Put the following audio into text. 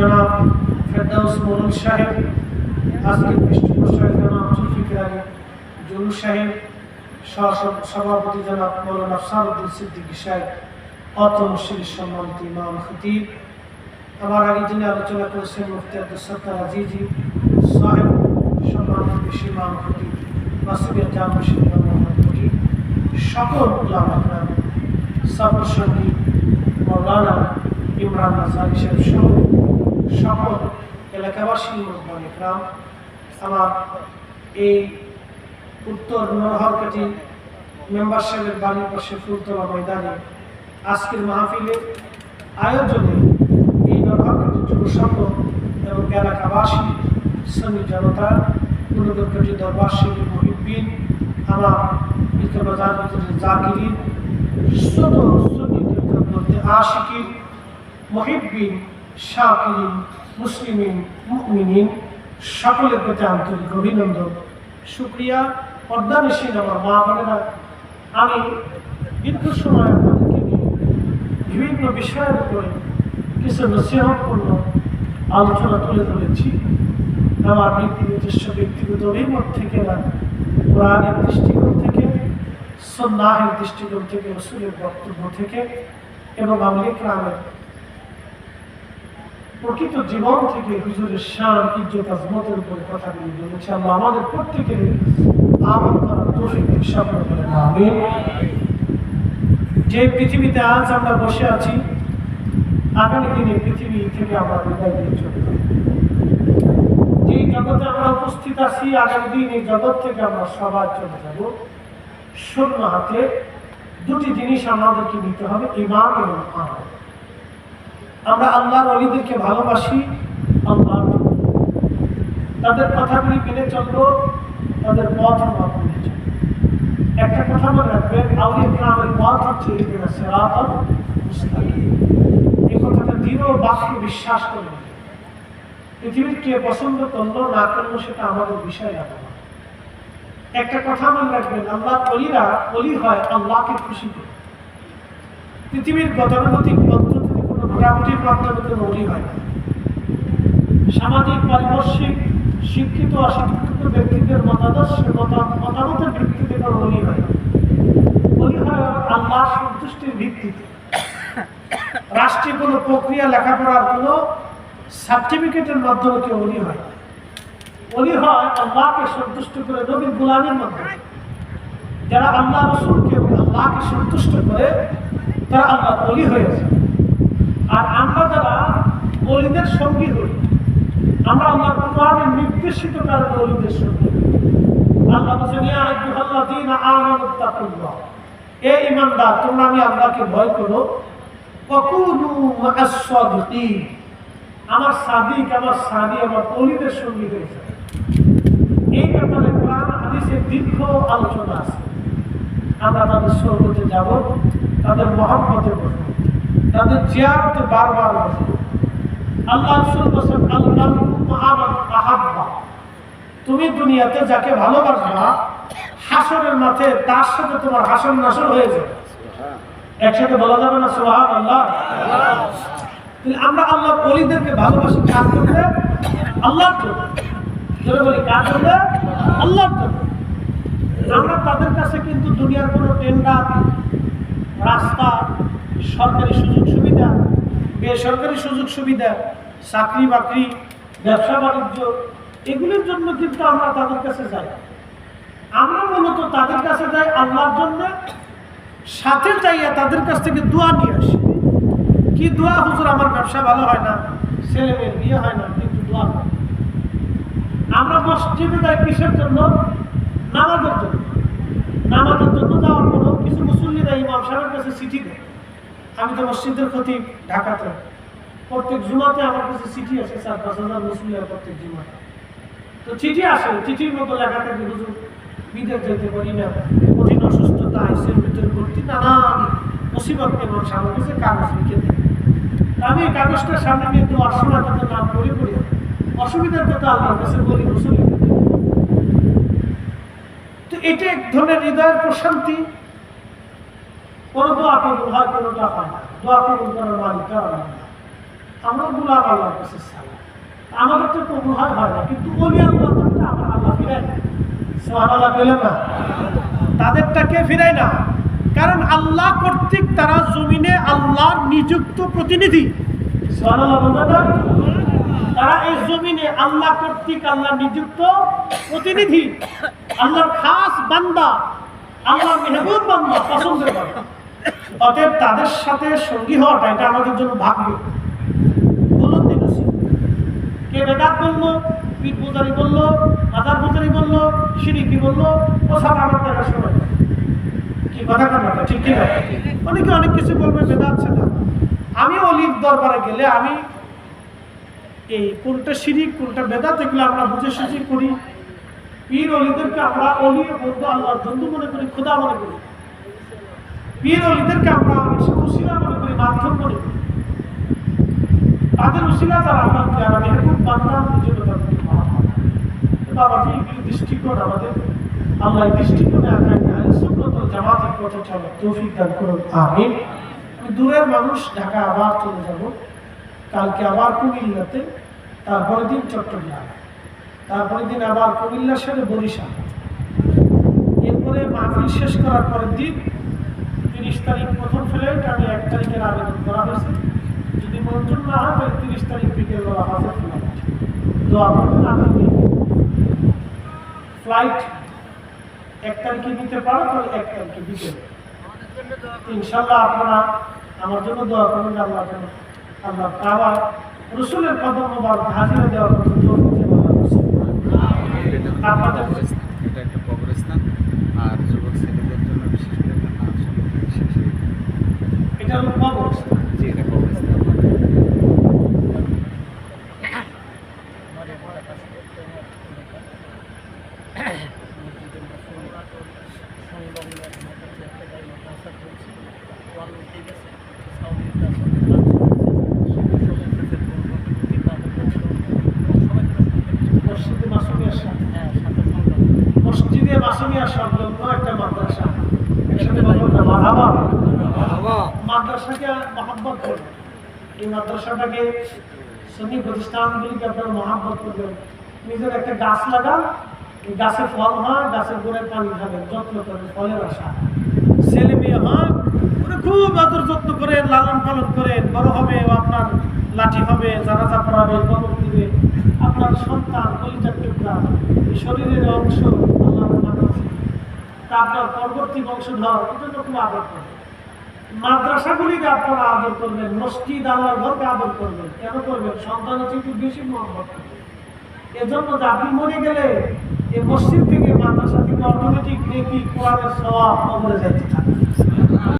জনাব ফেরদাউস মরুল সাহেব আজকের পৃষ্ঠপোষক জনাব জুলফিকার আলী জুলু সাহেব সহ- সভাপতি জনাব মৌলানা সারুদ্দিন সিদ্দিকী সাহেব, অতম শ্রী সম্মানিত ইমাম খতিব। আমার আগে যিনি আলোচনা করেছেন মুফতি আব্দুল সত্তার আজিজি, সাহেব, সম্মানিত বেশি ইমাম খতিব মাসুবিয়া জাম খতিব। সকল উলামাকরাম সফর সঙ্গী মৌলানা ইমরান নাজারি সাহেব সহ সকল এলাকাবাসী ইকরাম আমার এই উত্তর নরহরকাটি মেম্বারশিপের বাড়ির পাশে ফুলতলা ময়দানে আজকের মাহফিলে আয়োজনে এই নরহরকাটি যুব সংঘ এবং এলাকাবাসী, শ্রমিক জনতা পুনর্কাটি দরবার শিবির মহিবিন আমার ইতবাজার ভিতরে জাকিরিন শত শ্রমিকের মধ্যে আশিকিন মহিবিন শাকিরিন মুসলিমিন, মুমিনিন, সকলের প্রতি আন্তরিক অভিনন্দন। শুক্রিয়া। পর্দানিসীন আমার মা বোনেরা। আমি দীর্ঘ সময় আপনাদেরকে নিয়ে বিভিন্ন বিষয়ের উপরে কিছু নসিহতপূর্ণ আলোচনা তুলে ধরেছি। আমার ব্যক্তি নিজস্ব ব্যক্তিগত অভিমত থেকে না, কোরআনের দৃষ্টিকোণ থেকে সন্ন্যাহের দৃষ্টিকোণ থেকে, রসুলের বক্তব্য থেকে এবং আমলিক রামের প্রকৃত জীবন থেকে হুজুরের শান, ইজ্জত, আজমতের উপরে কথাগুলি বলেছে। আল্লাহ আমাদের প্রত্যেকের আমল করার তৌফিক করেন আমিন। যে পৃথিবীতে আজ আমরা বসে আছি, আগামী দিনে পৃথিবী থেকে আমরা বিদায় নিয়ে চলে যাব। যে জগতে আমরা উপস্থিত আছি, আগামী দিন এই জগৎ থেকে আমরা সবার চলে যাব। শূন্য হাতে দুটি জিনিস আমাদেরকে নিতে হবে ইমান এবং আমল আমরা আল্লাহর অলিদেরকে ভালোবাসি, আল্লাহর জন্য। তাদের কথাগুলি মেনে চলবো তাদের পথ আমরা মেনে চলবো একটা কথা মনে রাখবেন গ্রামের পথ হচ্ছে এই কথাটা দৃঢ় বাক্যে বিশ্বাস করবেন পৃথিবীর কে পছন্দ করল না করল সেটা আমাদের বিষয় না। একটা কথা মনে রাখবেন, আল্লাহ অলিরা, অলি হয় আল্লাহকে খুশি করে। পৃথিবীর গতানুগতিক মোটামুটির মাধ্যমে অলি হয় সামাজিক, পারিপার্শ্বিক, শিক্ষিত, অশিক্ষিত ব্যক্তিদের মতাদর্শ মতা- মতামতের ভিত্তিতে কোনো হয় হয় আল্লাহ সন্তুষ্টির ভিত্তিতে। রাষ্ট্রীয় কোনো প্রক্রিয়া, লেখাপড়ার কোনো সার্টিফিকেটের মাধ্যমে কেউ অলি হয় অলি হয় আল্লাহকে সন্তুষ্ট করে নবীর গোলামের মাধ্যমে। যারা আল্লাহ রসুলকে আল্লাহকে সন্তুষ্ট করে, তারা আল্লাহ অলি হয়েছে আর আমরা যারা অলিদের সঙ্গী হই, আমরা আল্লাহ কোরআনের নির্দেশিত কারণে অলিদের সঙ্গী এ আমি ভয় আমার আমার আমার অলিদের এই ব্যাপারে কোরআন দীর্ঘ আলোচনা আছে। আমরা তাদের স্বর্গতে যাব, তাদের মহাব্বতে বসবো। তাদের জিয়ারতে বারবার বসবো আল্লাহ আল্লাহ তুমি দুনিয়াতে যাকে ভালোবাসবা, হাসরের মাঠে তার সাথে তোমার হাসন নাসর হয়ে যাবে। একসাথে বলা যাবে না সোহান আল্লাহ আমরা আল্লাহ অলিদেরকে ভালোবাসি কাজ করলে আল্লাহ বলি কাজ করলে আল্লাহর জন্য। আমরা তাদের কাছে কিন্তু দুনিয়ার কোনো টেন্ডার রাস্তা সরকারি সুযোগ সুবিধা, বেসরকারি সুযোগ সুবিধা, চাকরি বাকরি, ব্যবসা বাণিজ্য, এগুলির জন্য কিন্তু আমরা তাদের কাছে যাই। আমরা মূলত তাদের কাছে যাই আল্লাহর জন্য, সাথে যাইয়া তাদের কাছ থেকে দোয়া নিয়ে আসি। কি দোয়া? হুজুর, আমার ব্যবসা ভালো হয় না, ছেলে মেয়ের বিয়ে হয় না, কিন্তু দোয়া হয়। আমরা মসজিদে যাই কিসের জন্য? নামাজের জন্য। নামাজের জন্য যাওয়ার পর কিছু মুসল্লিরা ইমাম সাহেবের কাছে চিঠি দেয়। আমি তো মসজিদের ক্ষতি ঢাকাতে প্রত্যেক জুমাতে আমার কাছে চিঠি আসে চার পাঁচ হাজার মুসল্লিরা প্রত্যেক জুমাতে তো চিঠি আসে, চিঠির মতো লেখা থাকে, হুজুর, বিদেশ যেতে পারি না, কঠিন অসুস্থতা আইসের ভিতরে ভর্তি, নানান মুসিবত এবং কাছে কাগজ লিখে দেয়। আমি এই কাগজটা সামনে নিয়ে দেওয়ার সময় তাদের নাম পড়ে পড়ে অসুবিধার কথা আল্লাহর কাছে বলি, মুসলিম। তো এটা এক ধরনের হৃদয়ের প্রশান্তি কোনো দোয়া কবুল হয় কোনো দোয়া হয় দোয়া কবুল করার মালিক আল্লাহ। আমরা গুলাম আল্লাহর কাছে আমাদের তো কবুল হয় হয় না, কিন্তু অলিয়ার মাধ্যমটা আমার আল্লাহ ফিরাই সোহান আল্লাহ পেলেন না? তাদেরটাকে ফিরাই না? কারণ আল্লাহ কর্তৃক তারা জমিনে আল্লাহর নিযুক্ত প্রতিনিধি। আল্লাহ তারা এই জমিনে আল্লাহ কর্তৃক আল্লাহ নিযুক্ত প্রতিনিধি। আল্লাহর খাস বান্দা আল্লাহ মেহবুব বান্দা, পছন্দের বান্দা। অতএব তাদের সাথে সঙ্গী হওয়াটা এটা আমাদের জন্য ভাগ্য। বলুন দিন কে বেদাত বলল, পীর পূজারি বলল মাদার পূজারি বলল সিরিকি বলল, ও সব আমার দেখা শোনে কি কথা কান্না ঠিক ঠিক অনেকে অনেক কিছু বলবে, বেদাত সেটা আমি অলির দরবারে গেলে আমি এই কোনটা শিরিক কোনটা বেদাত, এগুলো আমরা বুঝে সুঝে করি। পীর অলিদেরকে আমরা অলি বন্ধু আল্লাহর বন্ধু মনে করি, খোদা মনে করি। পীর অলিদেরকে আমরা উসিলা মনে করি মাধ্যম করি। তাদের উসিলা যারা আমার যারা মেহবুব বান্দা এই জন্য তাদেরকে মাফ করে। তো বাবাজি এগুলি দৃষ্টিকোণ আমাদের? আল্লাহ দৃষ্টিকোণে আঁকায় সুব্রত জামাতের পথে চলো তৌফিক দান করুন। আমি দূরের মানুষ, ঢাকা আবার চলে যাব। কালকে আবার কুমিল্লাতে, তারপরের দিন চট্টগ্রাম। তারপরের দিন আবার কুমিল্লার সাথে বরিশাল। এরপরে মাহফিল শেষ করার পরের দিন তিরিশ তারিখ প্রথম ফ্লাইট আমি এক তারিখের আবেদন করা হয়েছে। যদি মঞ্জুর না হয় তাহলে তিরিশ তারিখ বিকেল বেলা হাজার ফ্লাইট দোয়া করবেন আমি ফ্লাইট এক তারিখে দিতে পারো তাহলে এক তারিখে বিকেল। ইনশাল্লাহ আপনারা আমার জন্য দোয়া করবেন আল্লাহ যেন আল্লাহ আবার রসুলের কদম মোবারক হাজিরা দেওয়ার কথা আপনাদের- এটা একটা কবরস্থান। আর যুবক ছেলেদের জন্য বিশেষ করে একটা নাচ হবে, বিশেষ করে। এটা হলো কবর জি এটা কবরস্থান মসজিদে মাসুমিয়ার সাথে মসজিদে মাসুমিয়ার সংলগ্ন একটা মাদ্রাসা একসাথে বলবেন না মাধাবা মাদ্রাসাকে মহাব্বত করবেন এই মাদ্রাসাটাকে সঙ্গী প্রতিষ্ঠানগুলিকে আপনারা মহাব্বত করবেন। নিজের একটা গাছ লাগান, এই গাছে ফল হয়, গাছের গোড়ায় পানি খাবেন যত্ন করেন ফলের আশা। ছেলে মেয়ে হয় খুব আদর যত্ন করেন, লালন পালন করেন, বড় হবে আপনার লাঠি হবে, জানাজা পড়াবে, কবর দিবে। আপনার সন্তান, কলিজার টুকরা শরীরের অংশ তা আপনার পরবর্তী বংশধর এটা তো খুব আদর করবে মাদ্রাসাগুলিকে আপনারা আদর করবেন, মসজিদ আল্লাহর ঘরকে আদর করবেন। কেন করবেন? সন্তানের কিন্তু বেশি করবেন এজন্য যে আপনি মরে গেলে এই মসজিদ থেকে মাদ্রাসা থেকে অটোমেটিক নেকি কোরআনের সওয়াব কমরে যাইতে থাকে।